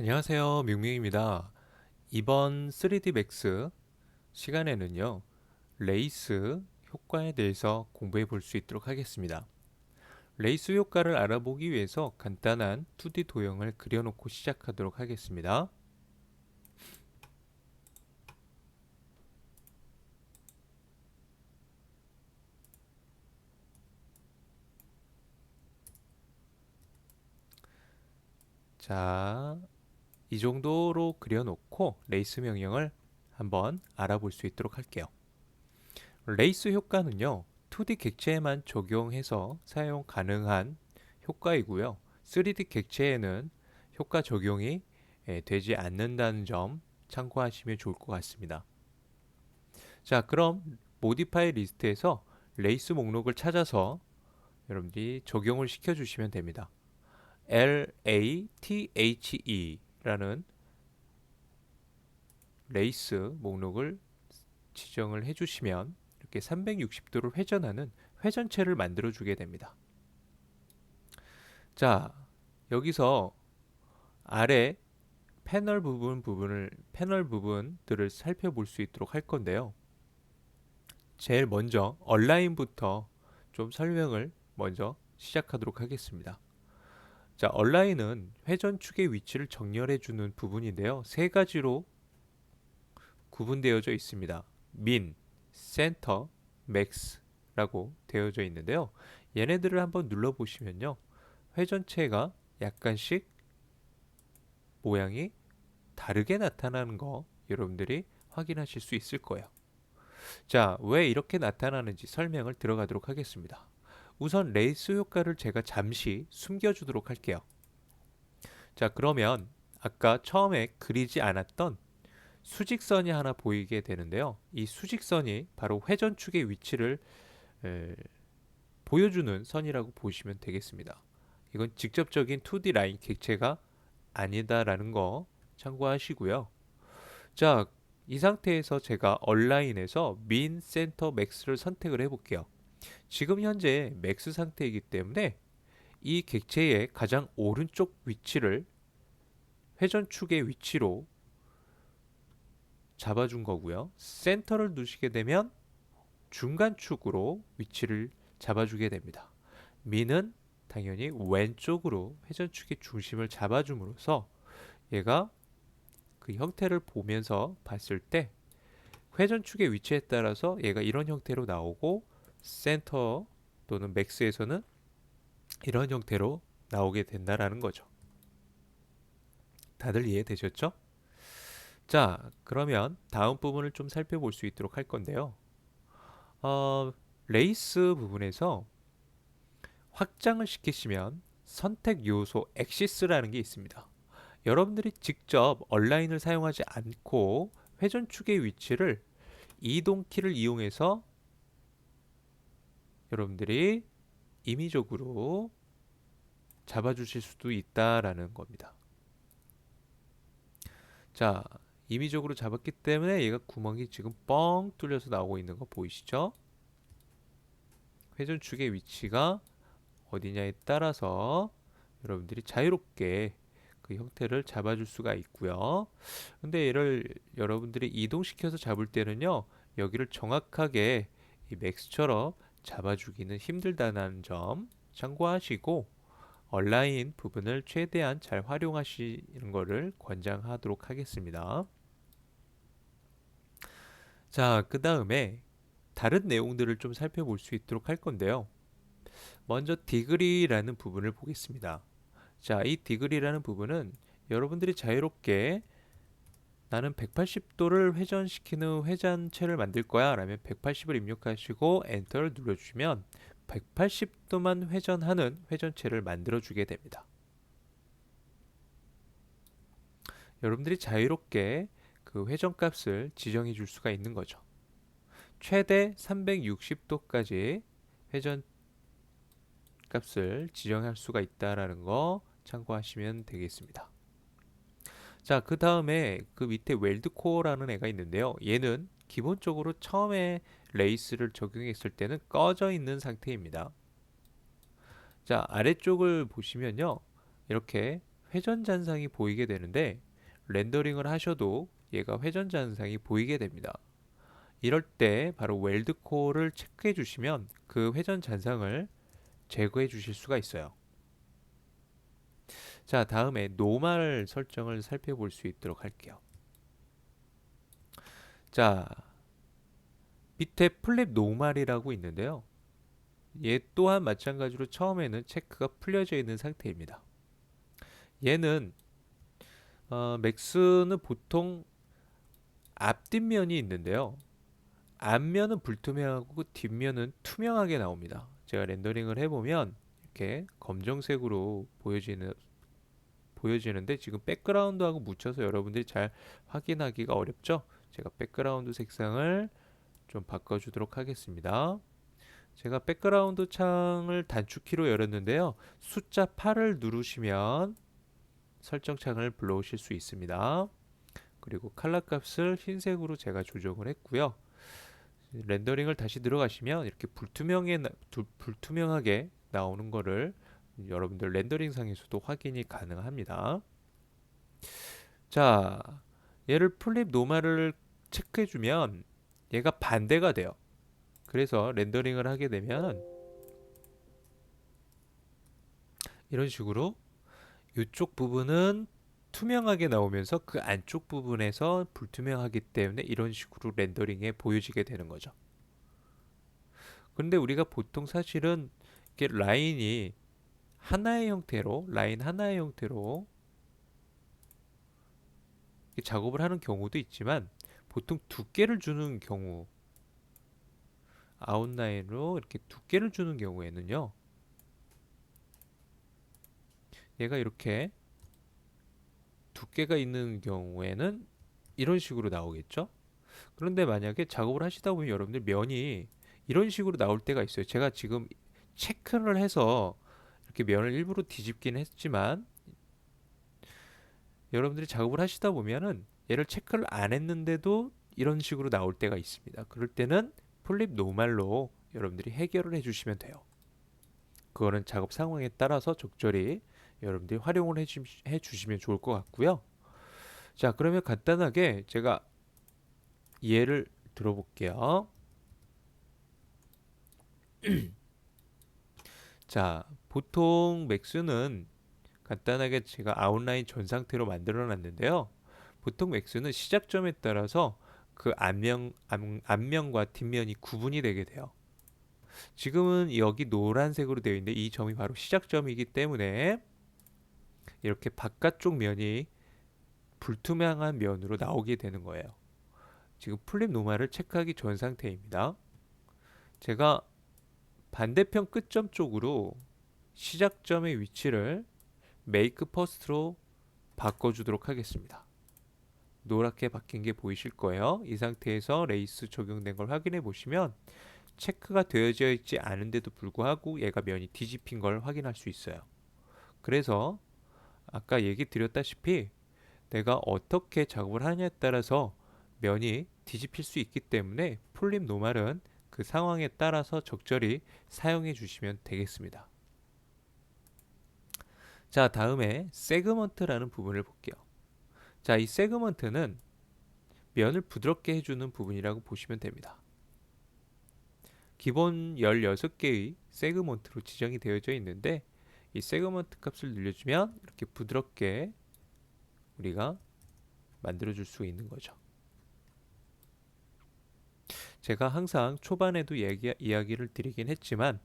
안녕하세요. 밍밍입니다. 이번 3D 맥스 시간에는요, 레이스 효과에 대해서 공부해 볼 수 있도록 하겠습니다. 레이스 효과를 알아보기 위해서 간단한 2D 도형을 그려놓고 시작하도록 하겠습니다. 자, 이 정도로 그려놓고 레이스 명령을 한번 알아볼 수 있도록 할게요. 레이스 효과는요, 2D 객체에만 적용해서 사용 가능한 효과이고요. 3D 객체에는 효과 적용이 예, 되지 않는다는 점 참고하시면 좋을 것 같습니다. 자, 그럼 모디파이 리스트에서 레이스 목록을 찾아서 여러분들이 적용을 시켜 주시면 됩니다. LATHE 라는 레이스 목록을 지정을 해주시면 이렇게 360도를 회전하는 회전체를 만들어 주게 됩니다. 자, 여기서 아래 패널 부분 부분을 패널 부분들을 살펴볼 수 있도록 할 건데요. 제일 먼저 얼라인부터 좀 설명을 먼저 시작하도록 하겠습니다. 자, 얼라인은 회전축의 위치를 정렬해 주는 부분인데요. 세 가지로 구분되어져 있습니다. 민, 센터, 맥스라고 되어져 있는데요. 얘네들을 한번 눌러 보시면요. 회전체가 약간씩 모양이 다르게 나타나는 거 여러분들이 확인하실 수 있을 거예요. 자, 왜 이렇게 나타나는지 설명을 들어가도록 하겠습니다. 우선 레이스 효과를 제가 잠시 숨겨주도록 할게요. 자, 그러면 아까 처음에 그리지 않았던 수직선이 하나 보이게 되는데요. 이 수직선이 바로 회전축의 위치를 에, 보여주는 선이라고 보시면 되겠습니다. 이건 직접적인 2D 라인 객체가 아니다라는 거 참고하시고요. 자, 이 상태에서 제가 얼라인에서 민, 센터, 맥스를 선택을 해볼게요. 지금 현재 맥스 상태이기 때문에 이 객체의 가장 오른쪽 위치를 회전축의 위치로 잡아준 거고요. 센터를 두시게 되면 중간축으로 위치를 잡아주게 됩니다. 미는 당연히 왼쪽으로 회전축의 중심을 잡아줌으로써 얘가 그 형태를 보면서 봤을 때 회전축의 위치에 따라서 얘가 이런 형태로 나오고 센터 또는 맥스에서는 이런 형태로 나오게 된다라는 거죠. 다들 이해되셨죠? 자, 그러면 다음 부분을 좀 살펴볼 수 있도록 할 건데요. 어, 레이스 부분에서 확장을 시키시면 선택 요소 엑시스라는 게 있습니다. 여러분들이 직접 얼라인을 사용하지 않고 회전축의 위치를 이동키를 이용해서 여러분들이 임의적으로 잡아주실 수도 있다라는 겁니다. 자, 임의적으로 잡았기 때문에 얘가 구멍이 지금 뻥 뚫려서 나오고 있는 거 보이시죠? 회전축의 위치가 어디냐에 따라서 여러분들이 자유롭게 그 형태를 잡아줄 수가 있고요. 근데 얘를 여러분들이 이동시켜서 잡을 때는요, 여기를 정확하게 이 맥스처럼 잡아주기는 힘들다는 점 참고하시고 얼라인 부분을 최대한 잘 활용하시는 것을 권장하도록 하겠습니다. 자, 그 다음에 다른 내용들을 좀 살펴볼 수 있도록 할 건데요. 먼저 디그리라는 부분을 보겠습니다. 자, 이 디그리라는 부분은 여러분들이 자유롭게 나는 180도를 회전시키는 회전체를 만들 거야 라면 180을 입력하시고 엔터를 눌러주시면 180도만 회전하는 회전체를 만들어 주게 됩니다. 여러분들이 자유롭게 그 회전값을 지정해 줄 수가 있는 거죠. 최대 360도까지 회전 값을 지정할 수가 있다라는 거 참고하시면 되겠습니다. 자, 그 다음에 그 밑에 웰드코어라는 애가 있는데요. 얘는 기본적으로 처음에 레이스를 적용했을 때는 꺼져 있는 상태입니다. 자, 아래쪽을 보시면요. 이렇게 회전 잔상이 보이게 되는데 렌더링을 하셔도 얘가 회전 잔상이 보이게 됩니다. 이럴 때 바로 웰드 코어를 체크해 주시면 그 회전 잔상을 제거해 주실 수가 있어요. 자, 다음에 노말 설정을 살펴볼 수 있도록 할게요. 자, 밑에 플립 노말이라고 있는데요. 얘 또한 마찬가지로 처음에는 체크가 풀려져 있는 상태입니다. 얘는 어, 맥스는 보통 앞뒷면이 있는데요. 앞면은 불투명하고 뒷면은 투명하게 나옵니다. 제가 렌더링을 해보면 이렇게 검정색으로 보여지는 보여지는데 지금 백그라운드하고 묻혀서 여러분들이 잘 확인하기가 어렵죠? 제가 백그라운드 색상을 좀 바꿔주도록 하겠습니다. 제가 백그라운드 창을 단축키로 열었는데요. 숫자 8을 누르시면 설정 창을 불러오실 수 있습니다. 그리고 컬러 값을 흰색으로 제가 조정을 했고요. 렌더링을 다시 들어가시면 이렇게 불투명해, 불투명하게 나오는 거를 여러분들 렌더링 상에서도 확인이 가능합니다. 자, 얘를 플립 노말을 체크해 주면 얘가 반대가 돼요. 그래서 렌더링을 하게 되면 이런 식으로 이쪽 부분은 투명하게 나오면서 그 안쪽 부분에서 불투명하기 때문에 이런 식으로 렌더링에 보여지게 되는 거죠. 그런데 우리가 보통 사실은 이렇게 라인이 하나의 형태로 라인 하나의 형태로 작업을 하는 경우도 있지만 보통 두께를 주는 경우 아웃라인으로 이렇게 두께를 주는 경우에는요 얘가 이렇게 두께가 있는 경우에는 이런 식으로 나오겠죠? 그런데 만약에 작업을 하시다 보면 여러분들 면이 이런 식으로 나올 때가 있어요. 제가 지금 체크를 해서 이렇게 면을 일부러 뒤집긴 했지만 여러분들이 작업을 하시다 보면은 얘를 체크를 안 했는데도 이런 식으로 나올 때가 있습니다. 그럴 때는 플립 노말로 여러분들이 해결을 해주시면 돼요. 그거는 작업 상황에 따라서 적절히 여러분들이 활용을 해주, 해주시면 좋을 것 같고요. 자, 그러면 간단하게 제가 예를 들어볼게요. 자, 보통 맥스는 간단하게 제가 아웃라인 전 상태로 만들어 놨는데요. 보통 맥스는 시작점에 따라서 그 앞면, 앞, 면과 뒷면이 구분이 되게 돼요. 지금은 여기 노란색으로 되어 있는데 이 점이 바로 시작점이기 때문에 이렇게 바깥쪽 면이 불투명한 면으로 나오게 되는 거예요. 지금 플립 노말을 체크하기 전 상태입니다. 제가 반대편 끝점 쪽으로 시작점의 위치를 메이크 퍼스트로 바꿔주도록 하겠습니다. 노랗게 바뀐 게 보이실 거예요. 이 상태에서 레이스 적용된 걸 확인해 보시면 체크가 되어져 있지 않은데도 불구하고 얘가 면이 뒤집힌 걸 확인할 수 있어요. 그래서 아까 얘기 드렸다시피 내가 어떻게 작업을 하냐에 따라서 면이 뒤집힐 수 있기 때문에 풀립 노말은 그 상황에 따라서 적절히 사용해 주시면 되겠습니다. 자, 다음에 세그먼트라는 부분을 볼게요. 자, 이 세그먼트는 면을 부드럽게 해주는 부분이라고 보시면 됩니다. 기본 16개의 세그먼트로 지정이 되어져 있는데 이 세그먼트 값을 늘려주면 이렇게 부드럽게 우리가 만들어 줄 수 있는 거죠. 제가 항상 초반에도 얘기, 이야기를 드리긴 했지만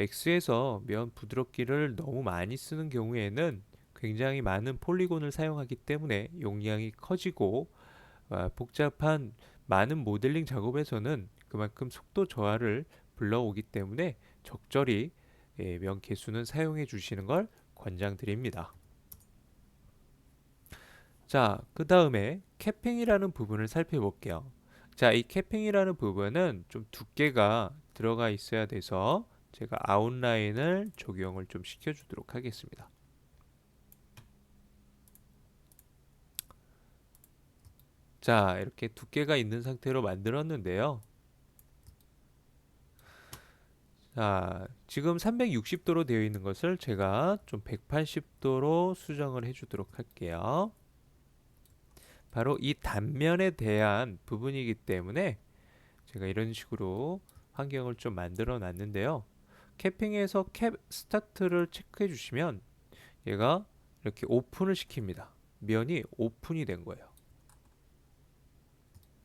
맥스에서 면 부드럽기를 너무 많이 쓰는 경우에는 굉장히 많은 폴리곤을 사용하기 때문에 용량이 커지고 어, 복잡한 많은 모델링 작업에서는 그만큼 속도 저하를 불러오기 때문에 적절히 예, 면 개수는 사용해 주시는 걸 권장드립니다. 자, 그 다음에 캐핑이라는 부분을 살펴볼게요. 자, 이 캐핑이라는 부분은 좀 두께가 들어가 있어야 돼서 제가 아웃라인을 적용을 좀 시켜주도록 하겠습니다. 자, 이렇게 두께가 있는 상태로 만들었는데요. 자, 지금 360도로 되어 있는 것을 제가 좀 180도로 수정을 해주도록 할게요. 바로 이 단면에 대한 부분이기 때문에 제가 이런 식으로 환경을 좀 만들어 놨는데요. 캐핑에서 캡 스타트를 체크해 주시면 얘가 이렇게 오픈을 시킵니다. 면이 오픈이 된 거예요.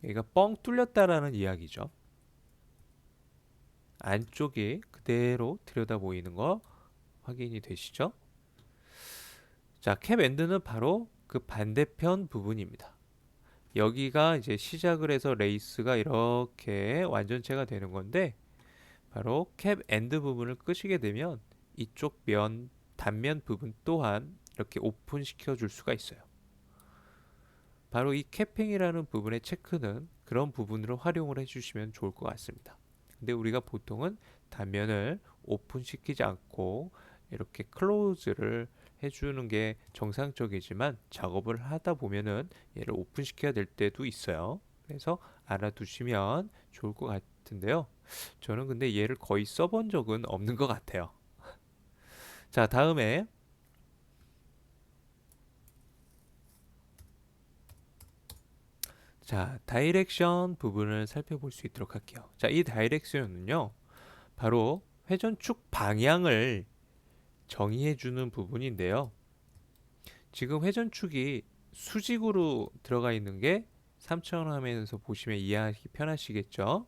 얘가 뻥 뚫렸다라는 이야기죠. 안쪽이 그대로 들여다 보이는 거 확인이 되시죠? 자, 캡 엔드는 바로 그 반대편 부분입니다. 여기가 이제 시작을 해서 레이스가 이렇게 완전체가 되는 건데 바로 캡 엔드 부분을 끄시게 되면 이쪽 면 단면 부분 또한 이렇게 오픈 시켜 줄 수가 있어요. 바로 이 캐핑이라는 부분의 체크는 그런 부분으로 활용을 해주시면 좋을 것 같습니다. 근데 우리가 보통은 단면을 오픈시키지 않고 이렇게 클로즈를 해주는 게 정상적이지만 작업을 하다 보면은 얘를 오픈시켜야 될 때도 있어요. 그래서 알아두시면 좋을 것 같은데요. 저는 근데 얘를 거의 써본 적은 없는 것 같아요. 자, 다음에 자, 다이렉션 부분을 살펴볼 수 있도록 할게요. 자, 이 다이렉션은요. 바로 회전축 방향을 정의해 주는 부분인데요. 지금 회전축이 수직으로 들어가 있는 게 3차원 화면에서 보시면 이해하기 편하시겠죠?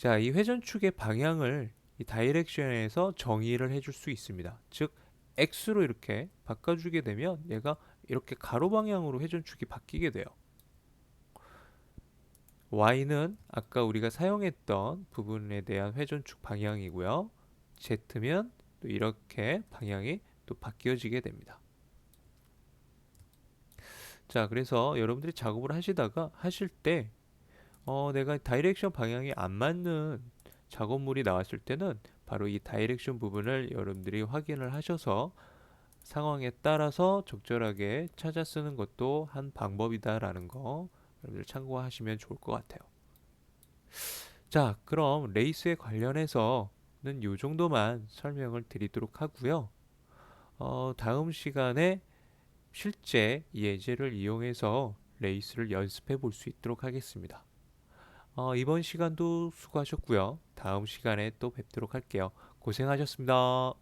자, 이 회전축의 방향을 이 다이렉션에서 정의를 해줄 수 있습니다. 즉, X로 이렇게 바꿔주게 되면 얘가 이렇게 가로 방향으로 회전축이 바뀌게 돼요. Y는 아까 우리가 사용했던 부분에 대한 회전축 방향이고요. Z면 또 이렇게 방향이 또 바뀌어지게 됩니다. 자, 그래서 여러분들이 작업을 하시다가 하실 때 어, 내가 다이렉션 방향이 안 맞는 작업물이 나왔을 때는 바로 이 다이렉션 부분을 여러분들이 확인을 하셔서 상황에 따라서 적절하게 찾아 쓰는 것도 한 방법이다라는 거 여러분들 참고하시면 좋을 것 같아요. 자, 그럼 레이스에 관련해서는 이 정도만 설명을 드리도록 하고요. 어, 다음 시간에 실제 예제를 이용해서 레이스를 연습해 볼 수 있도록 하겠습니다. 어, 이번 시간도 수고하셨고요. 다음 시간에 또 뵙도록 할게요. 고생하셨습니다.